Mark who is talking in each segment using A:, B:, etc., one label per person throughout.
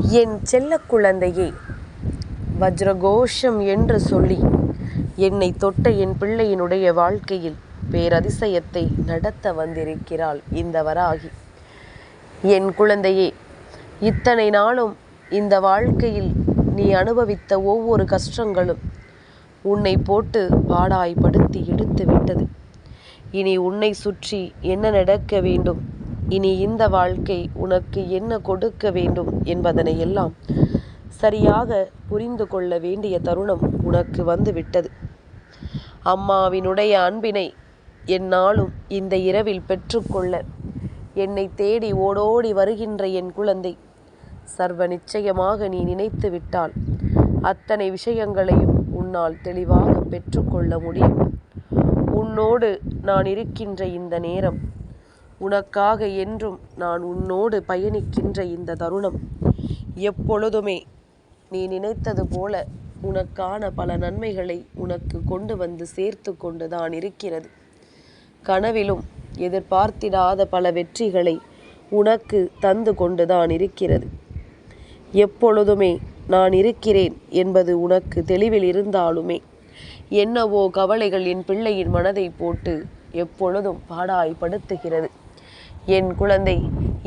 A: என் செல்ல குழந்தையே வஜ்ரகோஷம் என்று சொல்லி என்னை தொட்ட என் பிள்ளையினுடைய வாழ்க்கையில் பேரதிசயத்தை நடத்த வந்திருக்கிறாள் இந்த வராகி. என் குழந்தையே இத்தனை நாளும் இந்த வாழ்க்கையில் நீ அனுபவித்த ஒவ்வொரு கஷ்டங்களும் உன்னை போட்டு பாடாய்படுத்தி எடுத்து விட்டது இனி உன்னை சுற்றி என்ன நடக்க வேண்டும்? இனி இந்த வாழ்க்கை உனக்கு என்ன கொடுக்க வேண்டும் என்பதனை எல்லாம் சரியாக புரிந்து கொள்ள வேண்டிய தருணம் உனக்கு வந்து விட்டது அம்மாவினுடைய அன்பினை என்னாலும் இந்த இரவில் பெற்றுக்கொள்ள என்னை தேடி ஓடோடி வருகின்ற என் குழந்தை சர்வ நிச்சயமாக நீ நினைத்து விட்டால் அத்தனை விஷயங்களையும் உன்னால் தெளிவாக பெற்றுக்கொள்ள முடியும். உன்னோடு நான் இருக்கின்ற இந்த நேரம் உனக்காக என்றும் நான் உன்னோடு பயணிக்கின்ற இந்த தருணம். எப்பொழுதுமே நீ நினைத்தது போல உனக்கான பல நன்மைகளை உனக்கு கொண்டு வந்து சேர்த்து கொண்டு தான் இருக்கிறது. கனவிலும் எதிர்பார்த்திடாத பல வெற்றிகளை உனக்கு தந்து கொண்டுதான் இருக்கிறது. எப்பொழுதுமே நான் இருக்கிறேன் என்பது உனக்கு தெளிவில் இருந்தாலுமே என்னவோ கவலைகள் என் பிள்ளையின் மனதை போட்டு எப்பொழுதும் பாடாய்படுத்துகிறது என் குழந்தை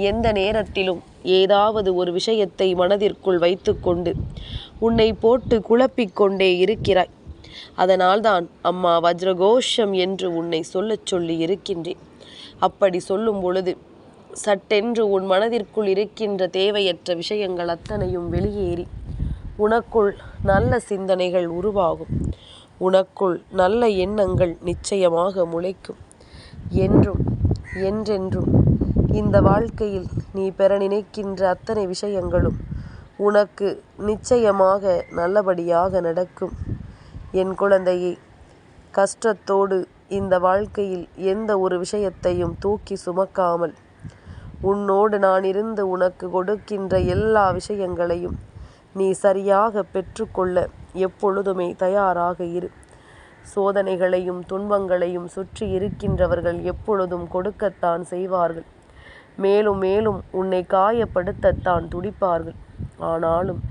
A: எந்த நேரத்திலும் ஏதாவது ஒரு விஷயத்தை மனதிற்குள் வைத்துக்கொண்டு உன்னை போட்டு குழப்பிக்கொண்டே இருக்கிறாய். அதனால்தான் அம்மா வஜ்ரகோஷம் என்று உன்னை சொல்லச் சொல்லி இருக்கின்றேன். அப்படி சொல்லும் பொழுது சட்டென்று உன் மனதிற்குள் இருக்கின்ற தேவையற்ற விஷயங்கள் அத்தனையும் வெளியேறி உனக்குள் நல்ல சிந்தனைகள் உருவாகும். உனக்குள் நல்ல எண்ணங்கள் நிச்சயமாக முளைக்கும். என்றும் என்றென்றும். இந்த வாழ்க்கையில் நீ பெற நினைக்கின்ற அத்தனை விஷயங்களும் உனக்கு நிச்சயமாக நல்லபடியாக நடக்கும். என் குழந்தையே கஷ்டத்தோடு இந்த வாழ்க்கையில் எந்த ஒரு விஷயத்தையும் தூக்கி சுமக்காமல் உன்னோடு நான் இருந்து உனக்கு கொடுக்கின்ற எல்லா விஷயங்களையும் நீ சரியாக பெற்றுக்கொள்ள எப்பொழுதுமே தயாராக இரு. சோதனைகளையும் துன்பங்களையும் சுற்றி இருக்கின்றவர்கள் எப்பொழுதும் கொடுக்கத்தான் செய்வார்கள். மேலும் மேலும் உன்னை காயப்படுத்தத்தான் துடிப்பார்கள். ஆனாலும்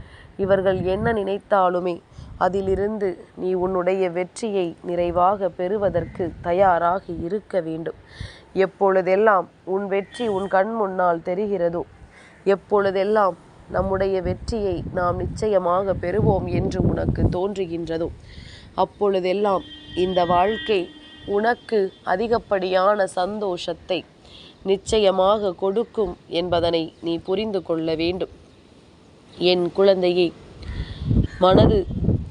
A: இவர்கள் என்ன நினைத்தாலுமே அதிலிருந்து நீ உன்னுடைய வெற்றியை நிறைவாக பெறுவதற்கு தயாராக இருக்க வேண்டும். எப்பொழுதெல்லாம் உன் வெற்றி உன் கண் முன்னால் தெரிகிறதோ எப்பொழுதெல்லாம் நம்முடைய வெற்றியை நாம் நிச்சயமாக பெறுவோம் என்று உனக்கு தோன்றுகின்றதோ அப்பொழுதெல்லாம் இந்த வாழ்க்கை உனக்கு அதிகப்படியான சந்தோஷத்தை நிச்சயமாக கொடுக்கும் என்பதனை நீ புரிந்து கொள்ள வேண்டும். என் குழந்தையே மனது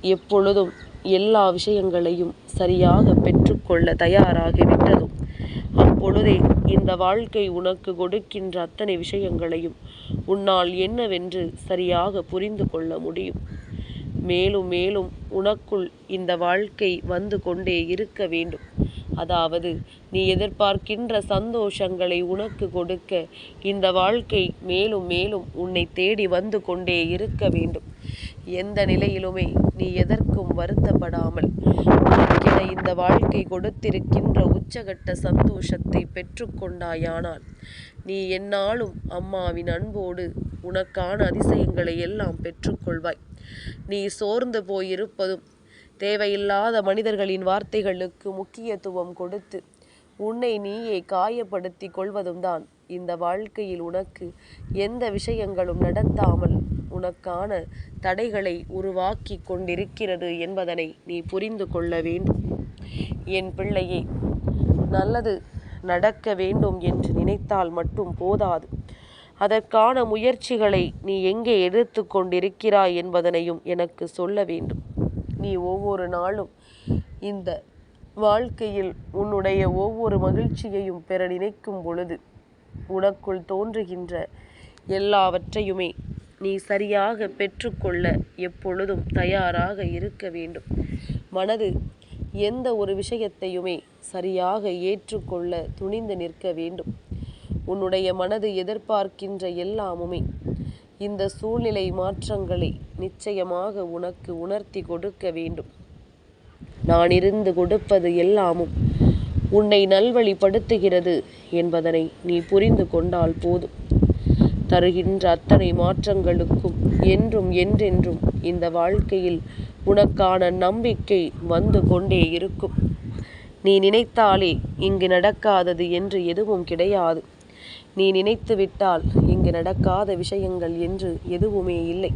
A: எப்பொழுதும் எல்லா விஷயங்களையும் சரியாக பெற்றுக்கொள்ள தயாராகிவிட்டதும் அப்பொழுதே இந்த வாழ்க்கை உனக்கு கொடுக்கின்ற அத்தனை விஷயங்களையும் உன்னால் என்னவென்று சரியாக புரிந்து கொள்ள முடியும். மேலும் மேலும் உனக்குள் இந்த வாழ்க்கை வந்து கொண்டே இருக்க வேண்டும். அதாவது நீ எதிர்பார்க்கின்ற சந்தோஷங்களை உனக்கு கொடுக்க இந்த வாழ்க்கை மேலும் மேலும் உன்னை தேடி வந்து கொண்டே இருக்க வேண்டும். எந்த நிலையிலுமே நீ எதற்கும் வருத்தப்படாமல் உனக்கென இந்த வாழ்க்கை கொடுத்திருக்கின்ற உச்சகட்ட சந்தோஷத்தை பெற்றுக்கொண்டாயானால் நீ என்னாலும் அம்மாவின் அன்போடு உனக்கான அதிசயங்களை எல்லாம் பெற்றுக்கொள்வாய் நீ சோர்ந்து போயிருப்பதும் தேவையில்லாத மனிதர்களின் வார்த்தைகளுக்கு முக்கியத்துவம் கொடுத்து உன்னை நீயே காயப்படுத்தி கொள்வதும் தான் இந்த வாழ்க்கையில் உனக்கு எந்த விஷயங்களும் நடத்தாமல் உனக்கான தடைகளை உருவாக்கி கொண்டிருக்கிறது என்பதனை நீ புரிந்து கொள்ள வேண்டும். என் பிள்ளையே நல்லது நடக்க வேண்டும் என்று நினைத்தால் மட்டும் போதாது. அதற்கான முயற்சிகளை நீ எங்கே எடுத்து கொண்டிருக்கிறாய் என்பதனையும் எனக்கு சொல்ல வேண்டும். நீ ஒவ்வொரு நாளும் இந்த வாழ்க்கையில் உன்னுடைய ஒவ்வொரு மகிழ்ச்சியையும் பெற நினைக்கும் பொழுது உனக்குள் தோன்றுகின்ற எல்லாவற்றையுமே நீ சரியாக பெற்றுக்கொள்ள எப்பொழுதும் தயாராக இருக்க வேண்டும். மனது எந்த ஒரு விஷயத்தையுமே சரியாக ஏற்றுக்கொள்ள துணிந்து நிற்க வேண்டும். உன்னுடைய மனது எதிர்பார்க்கின்ற எல்லாமுமே. இந்த சூழ்நிலை மாற்றங்களை நிச்சயமாக உனக்கு உணர்த்தி கொடுக்க வேண்டும். நான் இருந்து கொடுப்பது எல்லாமும் உன்னை நல்வழிப்படுத்துகிறது என்பதனை நீ புரிந்து கொண்டால் போதும். தருகின்ற அத்தனை மாற்றங்களுக்கும் என்றும் என்றென்றும் இந்த வாழ்க்கையில் உனக்கான நம்பிக்கை வந்து கொண்டே இருக்கும். நீ நினைத்தாலே இங்கு நடக்காதது என்று எதுவும் கிடையாது. நீ நினைத்து விட்டால் இங்கு நடக்காத விஷயங்கள் என்று எதுவுமே இல்லை.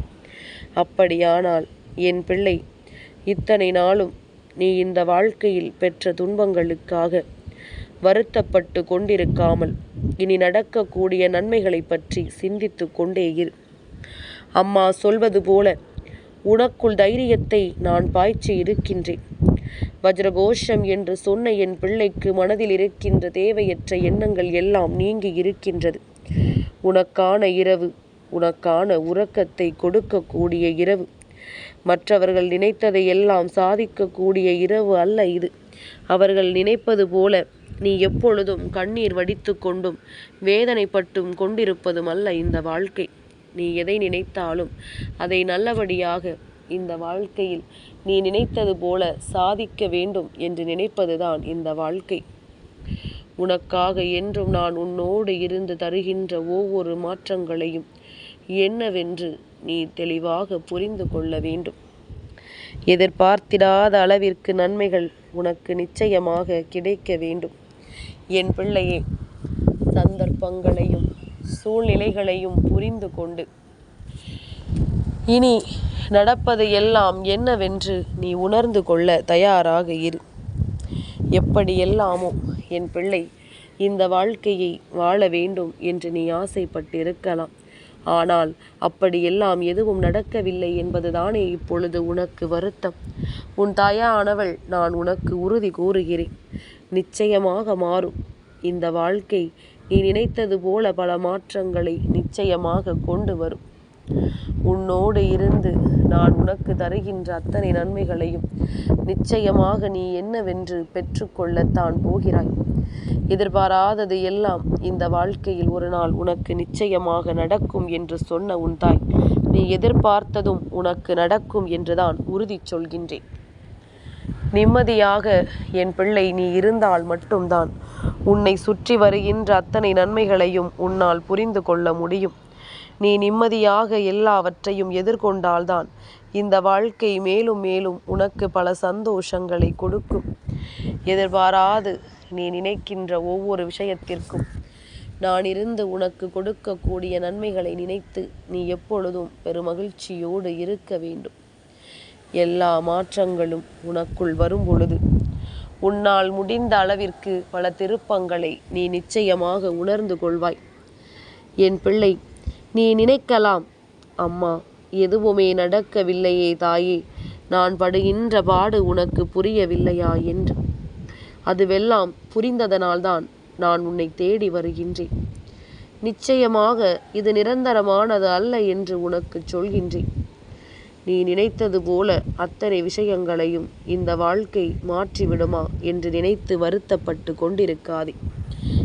A: அப்படியானால் என் பிள்ளை இத்தனை நாளும் நீ இந்த வாழ்க்கையில் பெற்ற துன்பங்களுக்காக வருத்தப்பட்டு கொண்டிருக்காமல் இனி நடக்கக்கூடிய நன்மைகளை பற்றி சிந்தித்து கொண்டே இரு. அம்மா சொல்வது போல உனக்குள் தைரியத்தை நான் பாய்ச்சி இருக்கின்றேன் வஜ்ரகோஷம் என்று சொன்ன என் பிள்ளைக்கு மனதில் இருக்கின்ற தேவையற்ற எண்ணங்கள் எல்லாம் நீங்கி இருக்கின்றது. உனக்கான இரவு உனக்கான உறக்கத்தை கொடுக்கக்கூடிய இரவு. மற்றவர்கள் நினைத்ததை எல்லாம் சாதிக்கக்கூடிய இரவு அல்ல இது. அவர்கள் நினைப்பது போல நீ எப்பொழுதும் கண்ணீர் வடித்து கொண்டும் வேதனைப்பட்டும் கொண்டிருப்பதும் அல்ல இந்த வாழ்க்கை. நீ எதை நினைத்தாலும் அதை நல்லபடியாக இந்த வாழ்க்கையில் நீ நினைத்தது போல சாதிக்க வேண்டும் என்று நினைப்பதுதான் இந்த வாழ்க்கை. உனக்காக என்றும் நான் உன்னோடு இருந்து தருகின்ற ஒவ்வொரு மாற்றங்களையும் என்னவென்று நீ தெளிவாக புரிந்து கொள்ள வேண்டும். எதிர்பார்த்திடாத அளவிற்கு நன்மைகள் உனக்கு நிச்சயமாக கிடைக்க வேண்டும். என் பிள்ளையே சந்தர்ப்பங்களையும் சூழ்நிலைகளையும் புரிந்து கொண்டு இனி நடப்பது எல்லாம் என்னவென்று நீ உணர்ந்து கொள்ள தயாராக இரு. எப்படியெல்லாமோ என் பிள்ளை இந்த வாழ்க்கையை வாழ வேண்டும் என்று நீ ஆசைப்பட்டிருக்கலாம். ஆனால் அப்படியெல்லாம் எதுவும் நடக்கவில்லை என்பதுதானே இப்பொழுது உனக்கு வருத்தம். உன் தாயானவள் நான் உனக்கு உறுதி கூறுகிறேன். நிச்சயமாக மாறும். இந்த வாழ்க்கை நீ நினைத்தது போல பல மாற்றங்களை நிச்சயமாக கொண்டு வரும். உன்னோடு இருந்து நான் உனக்கு தருகின்ற அத்தனை நன்மைகளையும் நிச்சயமாக நீ என்னவென்று பெற்றுக்கொள்ளத்தான் போகிறாய். எதிர்பாராதது எல்லாம் இந்த வாழ்க்கையில் ஒரு நாள் உனக்கு நிச்சயமாக நடக்கும் என்று சொன்ன உன் தாய். நீ எதிர்பார்த்ததும் உனக்கு நடக்கும் என்றுதான் உறுதி சொல்கின்றேன். நிம்மதியாக என் பிள்ளை நீ இருந்தால் மட்டும்தான் உன்னை சுற்றி வருகின்ற அத்தனை நன்மைகளையும் உன்னால் புரிந்து கொள்ள முடியும். நீ நிம்மதியாக எல்லாவற்றையும் எதிர்கொண்டால்தான் இந்த வாழ்க்கை மேலும் மேலும் உனக்கு பல சந்தோஷங்களை கொடுக்கும். எதிர்பாராது நீ நினைக்கின்ற ஒவ்வொரு விஷயத்திற்கும். நான் இருந்து உனக்கு கொடுக்கக்கூடிய நன்மைகளை நினைத்து நீ எப்பொழுதும் பெருமகிழ்ச்சியோடு இருக்க வேண்டும். எல்லா மாற்றங்களும் உனக்குள் வரும் பொழுது உன்னால் முடிந்த அளவிற்கு பல திருப்பங்களை நீ நிச்சயமாக உணர்ந்து கொள்வாய். என் பிள்ளை நீ நினைக்கலாம். அம்மா எதுவுமே நடக்கவில்லையே தாயே. நான் படுகின்ற பாடு உனக்கு புரியவில்லையா என்று. அதுவெல்லாம் புரிந்ததனால்தான் நான் உன்னை தேடி வருகின்றேன். நிச்சயமாக இது நிரந்தரமானது அல்ல என்று உனக்கு சொல்கின்றேன். நீ நினைத்தது போல அத்தனை விஷயங்களையும் இந்த வாழ்க்கை மாற்றிவிடுமா என்று நினைத்து வருத்தப்பட்டு கொண்டிருக்காதே.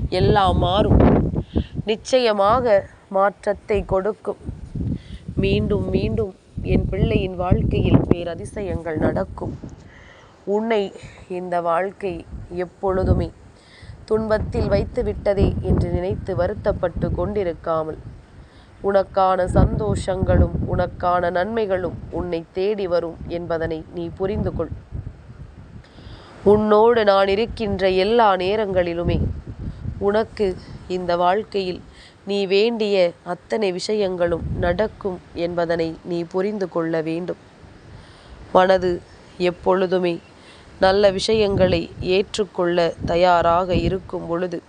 A: எல்லாம் மாறும். நிச்சயமாக மாற்றத்தை கொடுக்கும். மீண்டும் மீண்டும் என் பிள்ளையின் வாழ்க்கையில் பேரதிசயங்கள் நடக்கும். உன்னை இந்த வாழ்க்கை எப்பொழுதுமே துன்பத்தில் வைத்து விட்டதே என்று நினைத்து வருத்தப்பட்டு கொண்டிருக்காமல் உனக்கான சந்தோஷங்களும் உனக்கான நன்மைகளும் உன்னை தேடி வரும் என்பதனை நீ புரிந்து கொள். உன்னோடு நான் இருக்கின்ற எல்லா நேரங்களிலுமே உனக்கு இந்த வாழ்க்கையில் நீ வேண்டிய அத்தனை விஷயங்களும் நடக்கும் என்பதனை நீ புரிந்து கொள்ள வேண்டும். மனது எப்பொழுதுமே நல்ல விஷயங்களை ஏற்றுக்கொள்ள தயாராக இருக்கும் பொழுது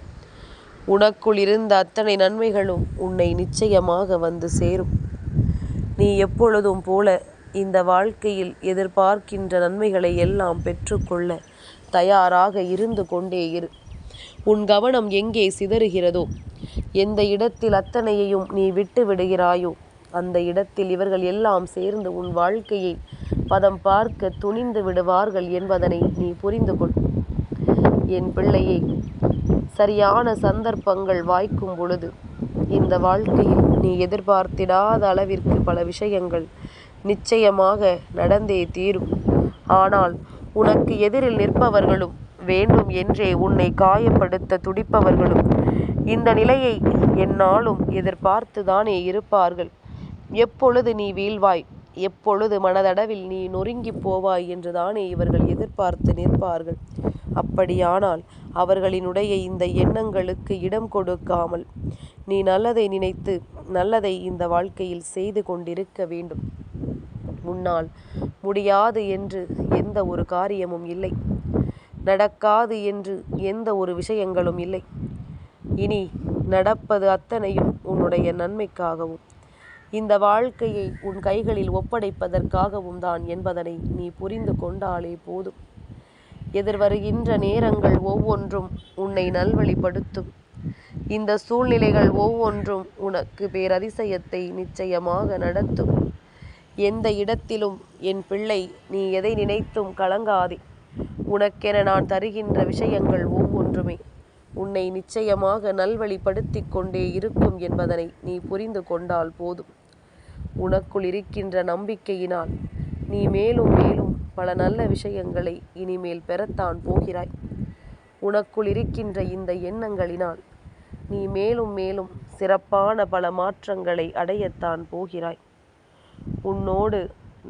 A: உனக்குள் இருந்த அத்தனை நன்மைகளும் உன்னை நிச்சயமாக வந்து சேரும். நீ எப்பொழுதும் போல இந்த வாழ்க்கையில் எதிர்பார்க்கின்ற நன்மைகளை எல்லாம் பெற்றுக்கொள்ள தயாராக இருந்து கொண்டே இரு. உன் கவனம் எங்கே சிதறுகிறதோ எந்த இடத்தில் அத்தனையையும் நீ விட்டு விடுகிறாயோ அந்த இடத்தில் இவர்கள் எல்லாம் சேர்ந்து உன் வாழ்க்கையை பதம் பார்க்க துணிந்து விடுவார்கள் என்பதனை நீ புரிந்து கொள். என் பிள்ளையை சரியான சந்தர்ப்பங்கள் வாய்க்கும் பொழுது இந்த வாழ்க்கையில் நீ எதிர்பார்த்திடாத அளவிற்கு பல விஷயங்கள் நிச்சயமாக நடந்தே தீரும். ஆனால் உனக்கு எதிரில் நிற்பவர்களும் வேண்டும் என்றே உன்னை காயப்படுத்த துடிப்பவர்களும் இந்த நிலையை எந்நாளும் எதிர்பார்த்துதானே இருப்பார்கள். எப்பொழுது நீ வீழ்வாய்? எப்பொழுது மனதளவில் நீ நொறுங்கிப் போவாய் என்றுதானே இவர்கள் எதிர்பார்த்து நிற்பார்கள். அப்படியானால் அவர்களினுடைய இந்த எண்ணங்களுக்கு இடம் கொடுக்காமல் நீ நல்லதை நினைத்து நல்லதை இந்த வாழ்க்கையில் செய்து கொண்டிருக்க வேண்டும். முன்னால் முடியாது என்று எந்த ஒரு காரியமும் இல்லை. நடக்காது என்று எந்த ஒரு விஷயங்களும் இல்லை. இனி நடப்பது அத்தனையும் உன்னுடைய நன்மைக்காகவும். இந்த வாழ்க்கையை உன் கைகளில் ஒப்படைப்பதற்காகவும் தான் என்பதனை நீ புரிந்து கொண்டாலே போதும். எதிர்வருகின்ற நேரங்கள் ஒவ்வொன்றும் உன்னை நல்வழிப்படுத்தும். இந்த சூழ்நிலைகள் ஒவ்வொன்றும் உனக்கு பேரதிசயத்தை நிச்சயமாக நடத்தும். எந்த இடத்திலும் என் பிள்ளை நீ எதை நினைத்தும் கலங்காதே. உனக்கென நான் தருகின்ற விஷயங்கள் ஒவ்வொன்றுமே. உன்னை நிச்சயமாக நல்வழிப்படுத்திக் கொண்டே இருக்கும் என்பதனை நீ புரிந்து கொண்டால் போதும். உனக்குள் இருக்கின்ற நம்பிக்கையினால் நீ மேலும் மேலும் பல நல்ல விஷயங்களை இனிமேல் பெறத்தான் போகிறாய். உனக்குள் இருக்கின்ற இந்த எண்ணங்களினால் நீ மேலும் மேலும் சிறப்பான பல மாற்றங்களை அடையத்தான் போகிறாய். உன்னோடு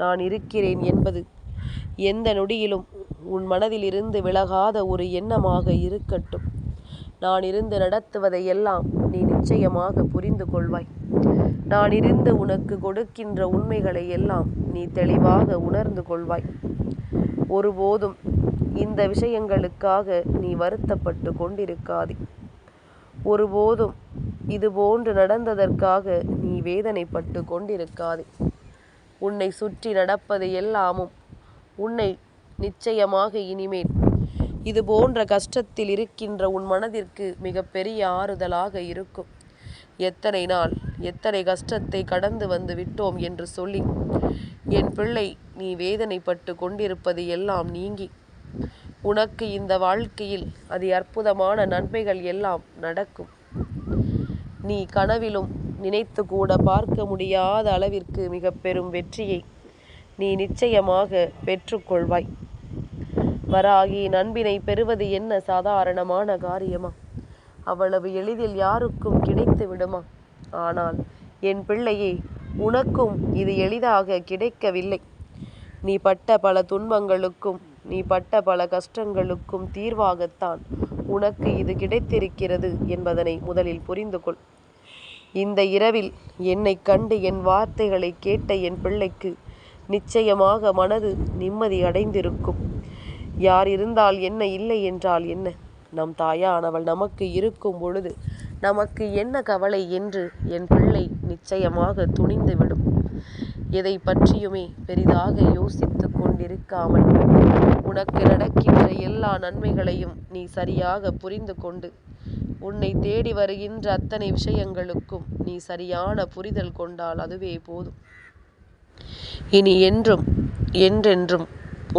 A: நான் இருக்கிறேன் என்பது எந்த நொடியிலும் உன் மனதிலிருந்து விலகாத ஒரு எண்ணமாக இருக்கட்டும். நான் இருந்து நடத்துவதை எல்லாம் நீ நிச்சயமாக புரிந்து கொள்வாய். நான் இருந்து உனக்கு கொடுக்கின்ற உண்மைகளை எல்லாம் நீ தெளிவாக உணர்ந்து கொள்வாய். ஒருபோதும் இந்த விஷயங்களுக்காக நீ வருத்தப்பட்டு கொண்டிருக்காதே. ஒருபோதும் இது போன்று நடந்ததற்காக நீ வேதனைப்பட்டு கொண்டிருக்காதே. உன்னை சுற்றி நடப்பது எல்லாமும் உன்னை நிச்சயமாக இனிமேல் இது போன்ற கஷ்டத்தில் இருக்கின்ற உன் மனதிற்கு மிகப்பெரிய ஆறுதலாக இருக்கும். எத்தனை நாள் எத்தனை கஷ்டத்தை கடந்து வந்து விட்டோம் என்று சொல்லி என் பிள்ளை நீ வேதனைப்பட்டு கொண்டிருப்பது எல்லாம் நீங்கி உனக்கு இந்த வாழ்க்கையில் அதி அற்புதமான நன்மைகள் எல்லாம் நடக்கும். நீ கனவிலும் நினைத்து கூட பார்க்க முடியாத அளவிற்கு மிக பெரும் வெற்றியை நீ நிச்சயமாக பெற்றுக்கொள்வாய். வராகி நண்பினை பெறுவது என்ன சாதாரணமான காரியமா? அவ்வளவு எளிதில் யாருக்கும் கிடைத்து விடுமா? ஆனால் என் பிள்ளையே உனக்கும் இது எளிதாக கிடைக்கவில்லை. நீ பட்ட பல துன்பங்களுக்கும் நீ பட்ட பல கஷ்டங்களுக்கும் தீர்வாகத்தான் உனக்கு இது கிடைத்திருக்கிறது என்பதனை முதலில் புரிந்து கொள். இந்த இரவில் என்னை கண்டு என் வார்த்தைகளை கேட்ட என் பிள்ளைக்கு நிச்சயமாக மனது நிம்மதி அடைந்திருக்கும். யார் இருந்தால் என்ன இல்லை என்றால் என்ன? நம் தாயானவள் நமக்கு இருக்கும் பொழுது நமக்கு என்ன கவலை என்று என் பிள்ளை நிச்சயமாக துணிந்துவிடும். எதை பற்றியுமே பெரிதாக யோசித்து கொண்டிருக்காமல் உனக்கு நடக்கின்ற எல்லா நன்மைகளையும் நீ சரியாக புரிந்து கொண்டு உன்னை தேடி வருகின்ற அத்தனை விஷயங்களுக்கும் நீ சரியான புரிதல் கொண்டால் அதுவே போதும். இனி என்றும் என்றென்றும்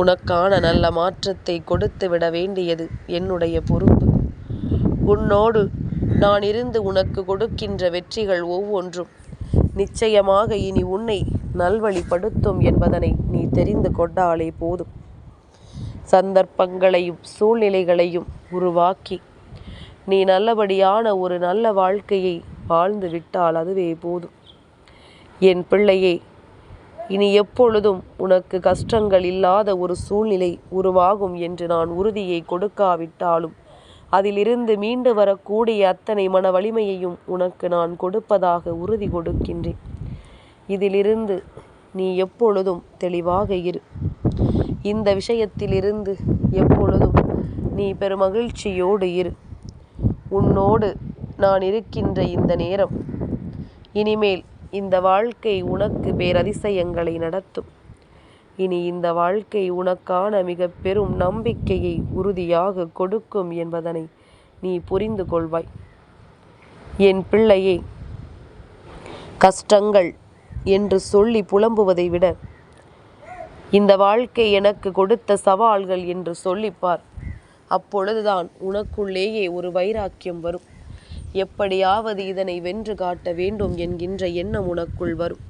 A: உனக்கான நல்ல மாற்றத்தை கொடுத்து விட வேண்டியது என்னுடைய பொறுப்பு. உன்னோடு நான் இருந்து உனக்கு கொடுக்கின்ற வெற்றிகள் ஒவ்வொன்றும். நிச்சயமாக இனி உன்னை நல்வழிப்படுத்தும் என்பதனை நீ தெரிந்து கொண்டாலே போதும். சந்தர்ப்பங்களையும் சூழ்நிலைகளையும் உருவாக்கி நீ நல்லபடியான ஒரு நல்ல வாழ்க்கையை வாழ்ந்து விட்டால் அதுவே போதும். என் பிள்ளையே இனி எப்பொழுதும் உனக்கு கஷ்டங்கள் இல்லாத ஒரு சூழ்நிலை உருவாகும் என்று நான் உறுதியை கொடுக்காவிட்டாலும் அதிலிருந்து மீண்டு வரக்கூடிய அத்தனை மன வலிமையையும் உனக்கு நான் கொடுப்பதாக உறுதி கொடுக்கின்றேன். இதிலிருந்து நீ எப்பொழுதும் தெளிவாக இரு. இந்த விஷயத்திலிருந்து எப்பொழுதும் நீ பெருமகிழ்ச்சியோடு இரு. உன்னோடு நான் இருக்கின்ற இந்த நேரம் இனிமேல் இந்த வாழ்க்கை உனக்கு பேரதிசயங்களை நடத்தும். இனி இந்த வாழ்க்கை உனக்கான மிக பெரும் நம்பிக்கையை உறுதியாக கொடுக்கும் என்பதனை நீ புரிந்து கொள்வாய். என் பிள்ளையே கஷ்டங்கள் என்று சொல்லி புலம்புவதை விட இந்த வாழ்க்கை எனக்கு கொடுத்த சவால்கள் என்று சொல்லிப்பார் அப்பொழுதுதான் உனக்குள்ளேயே ஒரு வைராக்கியம் வரும். எப்படியாவது இதனை வென்று காட்ட வேண்டும் என்கின்ற எண்ணம் உனக்குள் வரும்.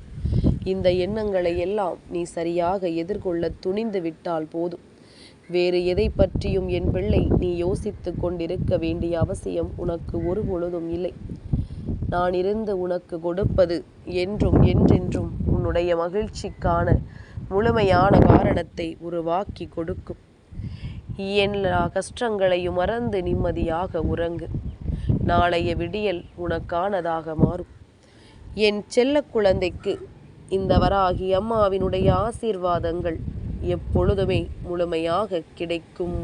A: இந்த எண்ணங்களை எல்லாம் நீ சரியாக எதிர்கொள்ள துணிந்து விட்டால் போதும். வேறு எதை பற்றியும் என் பிள்ளை நீ யோசித்து கொண்டிருக்க வேண்டிய அவசியம் உனக்கு ஒரு பொழுதும் இல்லை. நான் இருந்து உனக்கு கொடுப்பது என்றும் என்றென்றும் உன்னுடைய மகிழ்ச்சிக்கான முழுமையான காரணத்தை உருவாக்கி கொடுக்கும். எல்லா கஷ்டங்களையும் மறந்து நிம்மதியாக உறங்கு. நாளைய விடியல் உனக்கானதாக மாறும். என் செல்ல குழந்தைக்கு இந்த வராகி அம்மாவினுடைய ஆசீர்வாதங்கள் எப்பொழுதுமே முழுமையாக கிடைக்கும்.